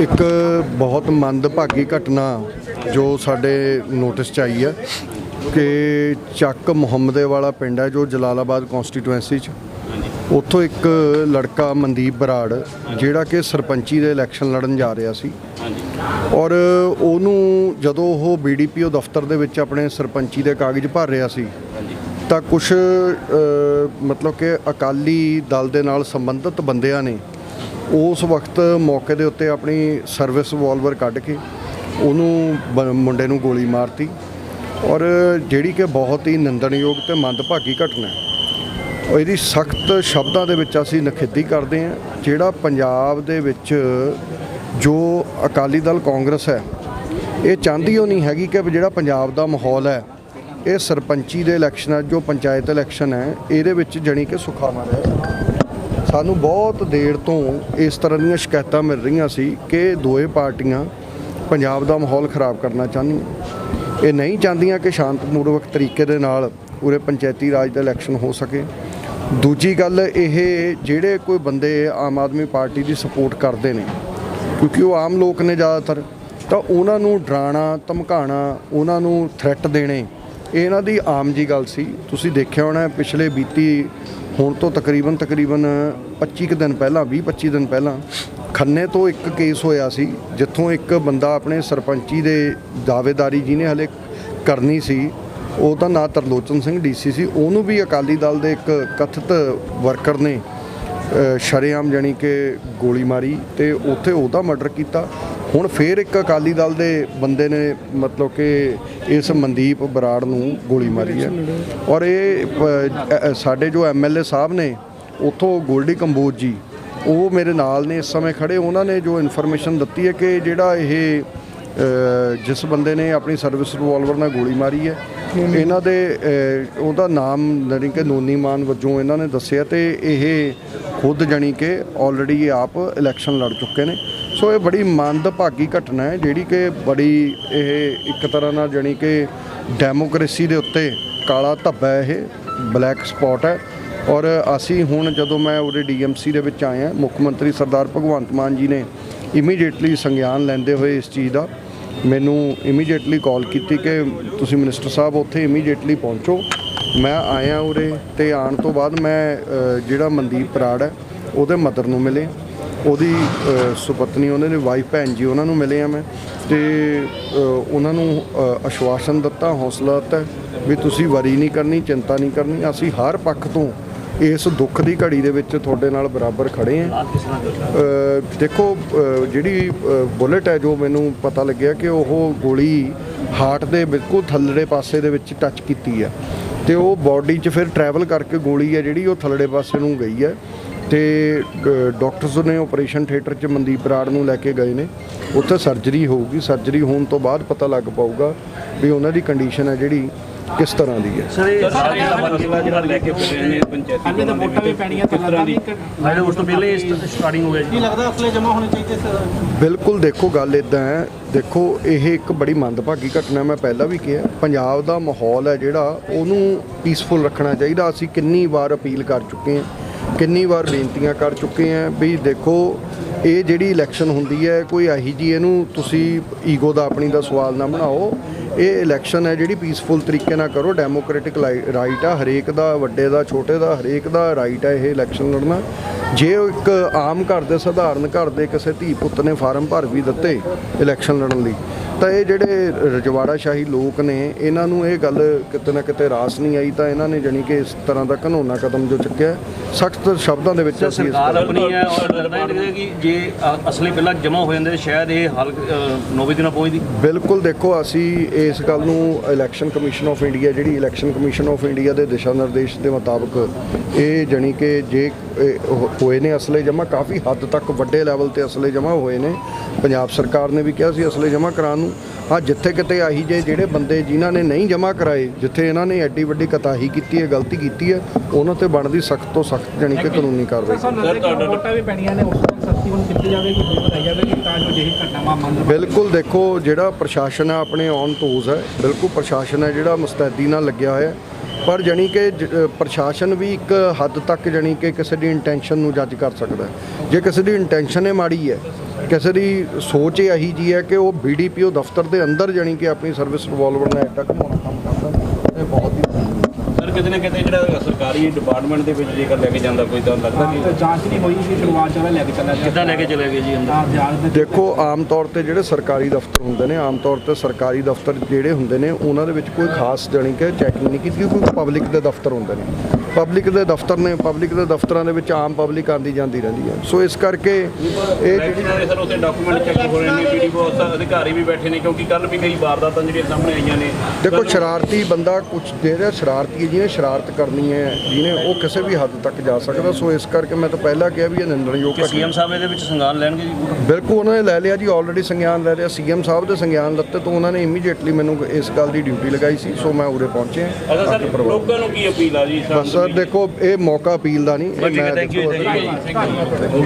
ਇੱਕ ਬਹੁਤ ਮੰਦਭਾਗੀ ਘਟਨਾ ਜੋ ਸਾਡੇ ਨੋਟਿਸ 'ਚ ਆਈ ਹੈ ਕਿ ਚੱਕ ਮੁਹੰਮਦੇ ਵਾਲਾ ਪਿੰਡ ਹੈ ਜੋ ਜਲਾਲਾਬਾਦ ਕਨਸਟੀਟੂਐਂਸੀ 'ਚ। ਉੱਥੋਂ ਇੱਕ ਲੜਕਾ ਮਨਦੀਪ ਬਰਾੜ, ਜਿਹੜਾ ਕਿ ਸਰਪੰਚੀ ਦੇ ਇਲੈਕਸ਼ਨ ਲੜਨ ਜਾ ਰਿਹਾ ਸੀ। ਔਰ ਉਹਨੂੰ ਜਦੋਂ ਉਹ ਬੀਡੀਪੀਓ ਦਫ਼ਤਰ ਦੇ ਵਿੱਚ ਆਪਣੇ ਸਰਪੰਚੀ ਦੇ ਕਾਗਜ਼ ਭਰ ਰਿਹਾ ਸੀ, ਤਾਂ ਕੁਝ ਮਤਲਬ ਕਿ ਅਕਾਲੀ ਦਲ ਦੇ ਨਾਲ ਸੰਬੰਧਿਤ ਬੰਦਿਆਂ ਨੇ ਉਸ ਵਕਤ ਮੌਕੇ ਦੇ ਉੱਤੇ ਆਪਣੀ ਸਰਵਿਸ ਰਿਵਾਲਵਰ ਕੱਢ ਕੇ ਉਹਨੂੰ ਬ- ਮੁੰਡੇ ਨੂੰ ਗੋਲੀ ਮਾਰਤੀ ਔਰ ਜਿਹੜੀ ਕਿ ਬਹੁਤ ਹੀ ਨਿੰਦਣਯੋਗ ਤੇ ਮੰਦਭਾਗੀ ਘਟਨਾ ਹੈ। ਔਰ ਇਹਦੀ ਸਖਤ ਸ਼ਬਦਾਂ ਦੇ ਵਿੱਚ ਅਸੀਂ ਨਖੇਦੀ ਕਰਦੇ ਹਾਂ, ਜਿਹੜਾ ਪੰਜਾਬ ਦੇ ਵਿੱਚ ਜੋ ਅਕਾਲੀ ਦਲ ਕਾਂਗਰਸ ਹੈ, ਇਹ ਚਾਹੁੰਦੀ ਉਹ ਨਹੀਂ ਹੈਗੀ ਕਿ ਜਿਹੜਾ ਪੰਜਾਬ ਦਾ ਮਾਹੌਲ ਹੈ, ਇਹ ਸਰਪੰਚੀ ਦੇ ਇਲੈਕਸ਼ਨ ਹੈ, ਜੋ ਪੰਚਾਇਤ ਇਲੈਕਸ਼ਨ ਹੈ, ਇਹਦੇ ਵਿੱਚ ਜਣੀ ਕਿ ਸੁਖਾਵਾਂ ਰਹੇ ਸਾਨੂੰ ਬਹੁਤ ਦੇਰ ਤੋਂ ਇਸ ਤਰ੍ਹਾਂ ਦੀਆਂ ਸ਼ਿਕਾਇਤਾਂ ਮਿਲ ਰਹੀਆਂ ਸੀ ਕਿ ਦੋਏ ਪਾਰਟੀਆਂ ਪੰਜਾਬ ਦਾ ਮਾਹੌਲ ਖਰਾਬ ਕਰਨਾ ਚਾਹੁੰਦੀਆਂ। ਇਹ ਨਹੀਂ ਚਾਹੁੰਦੀਆਂ ਕਿ ਸ਼ਾਂਤਮੂਰਵਕ ਤਰੀਕੇ ਦੇ ਨਾਲ ਉਰੇ ਪੰਚਾਇਤੀ ਰਾਜ ਦਾ ਇਲੈਕਸ਼ਨ ਹੋ ਸਕੇ। ਦੂਜੀ ਗੱਲ ਇਹ ਜਿਹੜੇ ਕੋਈ ਬੰਦੇ ਆਮ ਆਦਮੀ ਪਾਰਟੀ ਦੀ ਸਪੋਰਟ ਕਰਦੇ ਨੇ, ਕਿਉਂਕਿ ਉਹ ਆਮ ਲੋਕ ਨੇ ਜ਼ਿਆਦਾਤਰ, ਤਾਂ ਉਹਨਾਂ ਨੂੰ ਡਰਾਣਾ ਧਮਕਾਣਾ ਉਹਨਾਂ ਨੂੰ ਥ੍ਰੈਟ ਦੇਣੇ ਇਹ ਇਹਨਾਂ ਦੀ ਆਮ ਜੀ ਗੱਲ ਸੀ। ਤੁਸੀਂ ਦੇਖਿਆ ਹੋਣਾ ਪਿਛਲੇ ਬੀਤੀ ਹੁਣ ਤੋਂ ਤਕਰੀਬਨ ਤਕਰੀਬਨ 25 ਕੁ ਦਿਨ ਪਹਿਲਾਂ 20 25 ਦਿਨ ਪਹਿਲਾਂ ਖੰਨੇ ਤੋਂ ਇੱਕ ਕੇਸ ਹੋਇਆ ਸੀ, ਜਿੱਥੋਂ ਇੱਕ ਬੰਦਾ ਆਪਣੇ ਸਰਪੰਚੀ ਦੇ ਦਾਅਵੇਦਾਰੀ ਜਿਹਨੇ ਹਲੇ ਕਰਨੀ ਸੀ। ਉਹ ਤਾਂ ਨਾਂ ਤਰਲੋਚਨ ਸਿੰਘ ਡੀਸੀ ਸੀ। ਉਹਨੂੰ ਵੀ ਅਕਾਲੀ ਦਲ ਦੇ ਇੱਕ ਕਥਿਤ ਵਰਕਰ ਨੇ ਸ਼ਰੇਆਮ ਜਾਣੀ ਕਿ ਗੋਲੀ ਮਾਰੀ ਤੇ ਉੱਥੇ ਉਹਦਾ ਮਰਡਰ ਕੀਤਾ। ਹੁਣ ਫੇਰ ਇੱਕ ਅਕਾਲੀ ਦਲ ਦੇ ਬੰਦੇ ਨੇ ਮਤਲਬ ਕਿ ਇਸ ਮਨਦੀਪ ਬਰਾੜ ਨੂੰ ਗੋਲੀ ਮਾਰੀ ਹੈ। ਔਰ ਇਹ ਅ, ਅ, ਸਾਡੇ ਜੋ ਐਮਐਲਏ ਸਾਹਿਬ ਨੇ ਉਥੋਂ ਗੋਲਡੀ ਕੰਬੋਜ ਜੀ ਉਹ ਮੇਰੇ ਨਾਲ ਨੇ ਇਸ ਸਮੇਂ ਖੜੇ। ਉਹਨਾਂ ਨੇ ਜੋ ਇਨਫੋਰਮੇਸ਼ਨ ਦਿੱਤੀ ਹੈ ਕਿ ਜਿਹੜਾ ਇਹ ਜਿਸ ਬੰਦੇ ਨੇ ਆਪਣੀ ਸਰਵਿਸ ਰਿਵਾਲਵਰ ਨਾਲ ਗੋਲੀ ਮਾਰੀ ਹੈ, ਇਹਨਾਂ ਦੇ ਉਹਦਾ ਨਾਮ ਜਾਣੀ ਕਿ ਨੋਨੀ ਮਾਨ ਵਜੋਂ ਇਹਨਾਂ ਨੇ ਦੱਸਿਆ ਤੇ ਇਹ ਖੁਦ ਜਾਣੀ ਕਿ ਆਲਰੇਡੀ ਆਪ ਇਲੈਕਸ਼ਨ ਲੜ ਚੁੱਕੇ ਨੇ। ਸੋ ਇਹ ਬੜੀ ਮੰਦਭਾਗੀ ਘਟਨਾ ਹੈ, ਜਿਹੜੀ ਕਿ ਬੜੀ ਇਹ ਇੱਕ ਤਰ੍ਹਾਂ ਨਾਲ ਜਾਣੀ ਕਿ ਡੈਮੋਕ੍ਰੇਸੀ ਦੇ ਉੱਤੇ ਕਾਲਾ ਧੱਬਾ ਇਹ ਬਲੈਕ ਸਪੌਟ ਹੈ। ਔਰ ਅਸੀਂ ਹੁਣ ਜਦੋਂ ਮੈਂ ਉਹਦੇ ਡੀਐਮਸੀ ਦੇ ਵਿੱਚ ਆਇਆ, ਮੁੱਖ ਮੰਤਰੀ ਸਰਦਾਰ ਭਗਵੰਤ ਮਾਨ ਜੀ ਨੇ ਇਮੀਡੀਏਟਲੀ ਸੰਗਿਆਨ ਲੈਂਦੇ ਹੋਏ ਇਸ ਚੀਜ਼ ਦਾ ਮੈਨੂੰ ਇਮੀਡੀਏਟਲੀ ਕਾਲ ਕੀਤੀ ਕਿ ਤੁਸੀਂ ਮਿਨਿਸਟਰ ਸਾਹਿਬ ਉੱਥੇ ਇਮੀਡੀਏਟਲੀ ਪਹੁੰਚੋ। ਮੈਂ ਆਇਆ ਉਰੇ ਤੇ ਆਉਣ ਤੋਂ ਬਾਅਦ ਮੈਂ ਜਿਹੜਾ ਮਨਦੀਪ ਬਰਾੜ ਹੈ, ਉਹਦੇ ਮਦਰ ਨੂੰ ਮਿਲੇ। ਉਹਦੀ ਸੁਪਤਨੀ, ਉਹਨਾਂ ਦੇ ਵਾਈਫ ਭੈਣ ਜੀ, ਉਹਨਾਂ ਨੂੰ ਮਿਲੇ ਆ ਮੈਂ। ਤੇ ਉਹਨਾਂ ਨੂੰ ਅਸ਼ਵਾਸਨ ਦਿੱਤਾ, ਹੌਸਲਾ ਦਿੱਤਾ ਵੀ ਤੁਸੀਂ ਵਰੀ ਨਹੀਂ ਕਰਨੀ, ਚਿੰਤਾ ਨਹੀਂ ਕਰਨੀ। ਅਸੀਂ ਹਰ ਪੱਖ ਤੋਂ ਇਸ ਦੁੱਖ ਦੀ ਘੜੀ ਦੇ ਵਿੱਚ ਤੁਹਾਡੇ ਨਾਲ ਬਰਾਬਰ ਖੜੇ ਹਾਂ। ਦੇਖੋ ਜਿਹੜੀ ਬੁਲੇਟ ਹੈ ਜੋ ਮੈਨੂੰ ਪਤਾ ਲੱਗਿਆ ਕਿ ਉਹ ਗੋਲੀ ਹਾਰਟ ਦੇ ਬਿਲਕੁਲ ਥੱਲੜੇ ਪਾਸੇ ਦੇ ਵਿੱਚ ਟੱਚ ਕੀਤੀ ਹੈ। ਤੇ ਉਹ ਬਾਡੀ 'ਚ ਫਿਰ ਟਰੈਵਲ ਕਰਕੇ ਗੋਲੀ ਹੈ ਜਿਹੜੀ, ਉਹ ਥੱਲੜੇ ਪਾਸੇ ਨੂੰ ਗਈ ਹੈ। ਤੇ ਡਾਕਟਰਸ ਨੇ ਆਪਰੇਸ਼ਨ ਥੀਏਟਰ 'ਚ ਮਨਦੀਪ ਬਰਾੜ ਨੂੰ ਲੈ ਕੇ ਗਏ ਨੇ। ਉੱਥੇ ਸਰਜਰੀ ਹੋਊਗੀ। ਸਰਜਰੀ ਹੋਣ ਤੋਂ ਬਾਅਦ ਪਤਾ ਲੱਗ ਪਾਊਗਾ ਵੀ ਉਹਨਾਂ ਦੀ ਕੰਡੀਸ਼ਨ ਹੈ ਜਿਹੜੀ। ਕਿਸ ਤਰ੍ਹਾਂ ਦੀ ਹੈ? ਸਰ ਇਹ ਸਾਰੇ ਜਿਹੜਾ ਜਿਹੜਾ ਲੈ ਕੇ ਫਿਰ ਰਹੇ ਨੇ ਪੰਚਾਇਤੀ ਹਾਲੇ ਤਾਂ ਵੋਟਾਂ ਵੀ ਪੈਣੀਆਂ ਤਾਂ ਲੱਗਦਾ ਵੀ ਇੱਕ- ਹਾਲੇ ਉਸ ਤੋਂ ਪਹਿਲੇ ਸਟਾਰਟਿੰਗ ਹੋ ਗਿਆ ਕੀ ਲੱਗਦਾ ਅਸਲੇ ਜਮਾ ਹੋਣੇ ਚਾਹੀਦੇ ਸਰ? ਬਿਲਕੁਲ ਦੇਖੋ ਗੱਲ ਇਦਾਂ ਹੈ। ਦੇਖੋ ਇਹ ਇੱਕ ਬੜੀ ਮੰਦਭਾਗੀ ਘਟਨਾ ਮੈਂ ਪਹਿਲਾਂ ਵੀ ਕਿਹਾ। ਪੰਜਾਬ ਦਾ ਮਾਹੌਲ ਹੈ ਜਿਹੜਾ ਉਹਨੂੰ ਪੀਸਫੁਲ ਰੱਖਣਾ ਚਾਹੀਦਾ। ਅਸੀਂ ਕਿੰਨੀ ਵਾਰ ਅਪੀਲ ਕਰ ਚੁੱਕੇ ਹਾਂ ਕਿੰਨੀ ਵਾਰ ਬੇਨਤੀਆਂ ਕਰ ਚੁੱਕੇ ਹਾਂ ਵੀ ਦੇਖੋ ਇਹ ਜਿਹੜੀ ਇਲੈਕਸ਼ਨ ਹੁੰਦੀ ਹੈ ਕੋਈ ਇਹੀ ਜੀ ਇਹਨੂੰ ਤੁਸੀਂ ਈਗੋ ਦਾ ਆਪਣੀ ਦਾ ਸਵਾਲ ਨਾ ਬਣਾਓ। ਇਹ ਇਲੈਕਸ਼ਨ ਹੈ ਜਿਹੜੀ ਪੀਸਫੁਲ ਤਰੀਕੇ ਨਾਲ ਕਰੋ ਡੈਮੋਕ੍ਰੈਟਿਕ ਰਾਈਟ ਆ, ਹਰੇਕ ਦਾ, ਵੱਡੇ ਦਾ, ਛੋਟੇ ਦਾ, ਹਰੇਕ ਦਾ ਰਾਈਟ ਹੈ ਇਹ ਇਲੈਕਸ਼ਨ ਲੜਨਾ। ਜੇ ਉਹ ਇੱਕ ਆਮ ਘਰ ਦੇ, ਸਧਾਰਨ ਘਰ ਦੇ ਕਿਸੇ ਧੀ ਪੁੱਤ ਨੇ ਫਾਰਮ ਭਰ ਵੀ ਦਿੱਤੇ ਇਲੈਕਸ਼ਨ ਲੜਨ ਲਈ ਤਾਂ ਇਹ ਜਿਹੜੇ ਰਜਵਾੜਾ ਸ਼ਾਹੀ ਲੋਕ ਨੇ ਇਹਨਾਂ ਨੂੰ ਇਹ ਗੱਲ ਕਿਤੇ ਨਾ ਕਿਤੇ ਰਾਸ ਨਹੀਂ ਆਈ ਤਾਂ ਇਹਨਾਂ ਨੇ ਜਾਣੀ ਕਿ ਇਸ ਤਰ੍ਹਾਂ ਦਾ ਘਨੌਣਾ ਕਦਮ ਜੋ ਚੁੱਕਿਆ ਸਖਤ ਸ਼ਬਦਾਂ ਦੇ ਵਿੱਚ ਅਸੀਂ ਇਸ ਸਰਕਾਰ ਆਪਣੀ ਹੈ ਔਰ ਲੱਗਦਾ ਹੈ ਕਿ ਜੇ ਅਸਲੇ ਪਹਿਲਾਂ ਜਮ੍ਹਾਂ ਹੋ ਜਾਂਦੇ ਸ਼ਾਇਦ ਇਹ ਹੱਲ ਨੌਵੇਂ ਦਿਨਾਂ ਪਹੁੰਚਦੀ ਬਿਲਕੁਲ ਦੇਖੋ ਅਸੀਂ ਇਸ ਗੱਲ ਨੂੰ ਇਲੈਕਸ਼ਨ ਕਮਿਸ਼ਨ ਆਫ ਇੰਡੀਆ ਜਿਹੜੀ ਇਲੈਕਸ਼ਨ ਕਮਿਸ਼ਨ ਆਫ ਇੰਡੀਆ ਦੇ ਦਿਸ਼ਾ ਨਿਰਦੇਸ਼ ਦੇ ਮੁਤਾਬਕ ਇਹ ਜਾਣੀ ਕਿ ਜੇ ਇਹ ਹੋਏ ਨੇ ਅਸਲੇ ਜਮ੍ਹਾਂ ਕਾਫੀ ਹੱਦ ਤੱਕ ਵੱਡੇ ਲੈਵਲ ਤੇ ਅਸਲੇ ਜਮ੍ਹਾਂ ਹੋਏ ਨੇ। ਪੰਜਾਬ ਸਰਕਾਰ ਨੇ ਵੀ ਕਿਹਾ ਸੀ ਅਸਲੇ ਜਮ੍ਹਾਂ ਕਰਾਉਣ ਨੂੰ। ਹਾਂ ਜਿੱਥੇ ਕਿਤੇ ਆਹੀ ਜੇ ਜਿਹੜੇ ਬੰਦੇ ਜਿਨ੍ਹਾਂ ਨੇ ਨਹੀਂ ਜਮ੍ਹਾਂ ਕਰਾਏ ਜਿੱਥੇ ਇਹਨਾਂ ਨੇ ਐਡੀ ਵੱਡੀ ਕਤਾਹੀ ਕੀਤੀ ਹੈ ਗਲਤੀ ਕੀਤੀ ਹੈ ਉਹਨਾਂ ਤੇ ਬਣਦੀ ਸਖਤ ਤੋਂ ਸਖਤ ਜਾਣੀ ਕਿ ਕਾਨੂੰਨੀ ਕਾਰਵਾਈ। ਸਾਨੂੰ ਲੱਗਦਾ ਕਿ ਵੋਟਾਂ ਵੀ ਪੈਣੀਆਂ ਨੇ ਉਸ ਤੋਂ ਸਖਤੀ ਹੁਣ ਕੀਤੀ ਜਾਵੇਗੀ ਵਧਾਈ ਜਾਵੇਗੀ ਤਾਂ ਜੋ ਜਿਹੀ ਘਟਨਾਵਾਂ ਮੰਨ ਬਿਲਕੁਲ ਦੇਖੋ ਜਿਹੜਾ ਪ੍ਰਸ਼ਾਸਨ ਹੈ ਆਪਣੇ ਔਨ ਟੋਜ਼ ਹੈ ਬਿਲਕੁਲ ਪ੍ਰਸ਼ਾਸਨ ਹੈ ਜਿਹੜਾ ਮੁਸਤੈਦੀ ਨਾਲ ਲੱਗਿਆ ਹੋਇਆ ਹੈ। ਪਰ ਜਾਣੀ ਕਿ ਪ੍ਰਸ਼ਾਸਨ ਵੀ ਇੱਕ ਹੱਦ ਤੱਕ ਜਾਣੀ ਕਿ ਕਿਸੇ ਦੀ ਇੰਟੈਂਸ਼ਨ ਨੂੰ ਜੱਜ ਕਰ ਸਕਦਾ ਹੈ। ਜੇ ਕਿਸੇ ਦੀ ਇੰਟੈਂਸ਼ਨ ਹੈ ਮਾੜੀ ਹੈ ਕਿਸੇ ਦੀ ਸੋਚ ਇਹ ਇਹੀ ਜੀ ਹੈ ਕਿ ਉਹ ਬੀਡੀਪੀਓ ਦਫ਼ਤਰ ਦੇ ਅੰਦਰ ਜਾਣੀ ਕਿ ਆਪਣੀ ਸਰਵਿਸ ਰਿਵੋਲਵਰ ਨਾਲ ਐਡਾ ਘਮਾਉਣਾ ਕੰਮ ਕਰਦਾ ਇਹ ਬਹੁਤ ਹੀ ਸਰ ਕਿਤੇ ਨਾ ਕਿਤੇ ਜਿਹੜਾ ਸਰਕਾਰੀ ਡਿਪਾਰਟਮੈਂਟ ਦੇ ਵਿੱਚ ਜੇਕਰ ਲੈ ਕੇ ਜਾਂਦਾ ਕੋਈ ਤਾਂ ਲੱਗਦਾ ਕਿ ਤਾਂ ਜਾਂਚ ਨਹੀਂ ਹੋਈ ਕਿ ਸ਼ੁਰੂਆਤ ਚ ਲੈ ਕੇ ਚੱਲਿਆ ਕਿੱਦਾਂ ਲੈ ਕੇ ਚਲੇ ਗਏ ਜੀ ਅੰਦਰ? ਦੇਖੋ ਆਮ ਤੌਰ ਤੇ ਜਿਹੜੇ ਸਰਕਾਰੀ ਦਫ਼ਤਰ ਹੁੰਦੇ ਨੇ ਆਮ ਤੌਰ ਤੇ ਸਰਕਾਰੀ ਦਫ਼ਤਰ ਜਿਹੜੇ ਹੁੰਦੇ ਨੇ ਉਹਨਾਂ ਦੇ ਵਿੱਚ ਕੋਈ ਖਾਸ ਜਾਣੀ ਕਿ ਚੈਕਿੰਗ ਨਹੀਂ ਕੀਤੀ ਕੋਈ ਪਬਲਿਕ ਦੇ ਦਫ਼ਤਰ ਹੁੰਦੇ ਨੇ। ਪਬਲਿਕ ਦੇ ਦਫ਼ਤਰ ਨੇ ਪਬਲਿਕ ਦੇ ਦਫ਼ਤਰਾਂ ਦੇ ਵਿੱਚ ਆਮ ਪਬਲਿਕ ਆਉਂਦੀ ਜਾਂਦੀ ਰਹਿੰਦੀ ਹੈ। ਸੋ ਇਸ ਕਰਕੇ ਇਹ ਜਿਹੜੀ ਸਰ ਉੱਥੇ ਡਾਕੂਮੈਂਟ ਚੈੱਕ ਹੋ ਰਹੇ ਨੇ ਪੀਡੀਓ ਅਧਿਕਾਰੀ ਵੀ ਬੈਠੇ ਨੇ ਕਿਉਂਕਿ ਕੱਲ ਵੀ ਕਈ ਵਾਰਦਾਤਾਂ ਜਿਹੜੀਆਂ ਸਾਹਮਣੇ ਆਈਆਂ ਨੇ। ਦੇਖੋ ਸ਼ਰਾਰਤੀ ਬੰਦਾ ਕੁਝ ਜਿਹੜਾ ਸ਼ਰਾਰਤੀ ਜਿਹਨੇ ਸ਼ਰਾਰਤ ਕਰਨੀ ਹੈ। ਜਿਹਨੇ ਉਹ ਕਿਸੇ ਵੀ ਹੱਦ ਤੱਕ ਜਾ ਸਕਦਾ। ਸੋ ਇਸ ਕਰਕੇ ਮੈਂ ਤਾਂ ਪਹਿਲਾਂ ਕਿਹਾ ਵੀ ਇਹ ਨਿੰਦਣਯੋਗ ਕਿ ਸੀਐਮ ਸਾਹਿਬ ਇਹਦੇ ਵਿੱਚ ਸੰਗਾਨ ਲੈਣਗੇ ਜੀ ਪੂਰਾ? ਬਿਲਕੁਲ ਉਹਨਾਂ ਨੇ ਲੈ ਲਿਆ ਜੀ ਆਲਰੇਡੀ ਸੰਗਿਆਨ ਲੈ ਲਿਆ। ਸੀਐਮ ਸਾਹਿਬ ਦੇ ਸੰਗਿਆਨ ਲੱਤੇ ਤੋਂ ਉਹਨਾਂ ਨੇ ਇਮੀਡੀਏਟਲੀ ਮੈਨੂੰ ਇਸ ਗੱਲ ਦੀ ਡਿਊਟੀ ਲਗਾਈ ਸੀ ਸੋ ਮੈਂ ਉਰੇ ਪਹੁੰਚੇ ਅੱਛਾ ਸਰ ਲੋਕਾਂ ਨੂੰ ਕੀ ਅਪੀਲ ਆ ਜੀ ਸਰ ਦੇਖੋ ਇਹ ਮੌਕਾ ਅਪੀਲ ਦਾ ਨਹੀਂ ਇਹ ਮੈਂ ਥੈਂਕ ਯੂ ਦੇਖੋ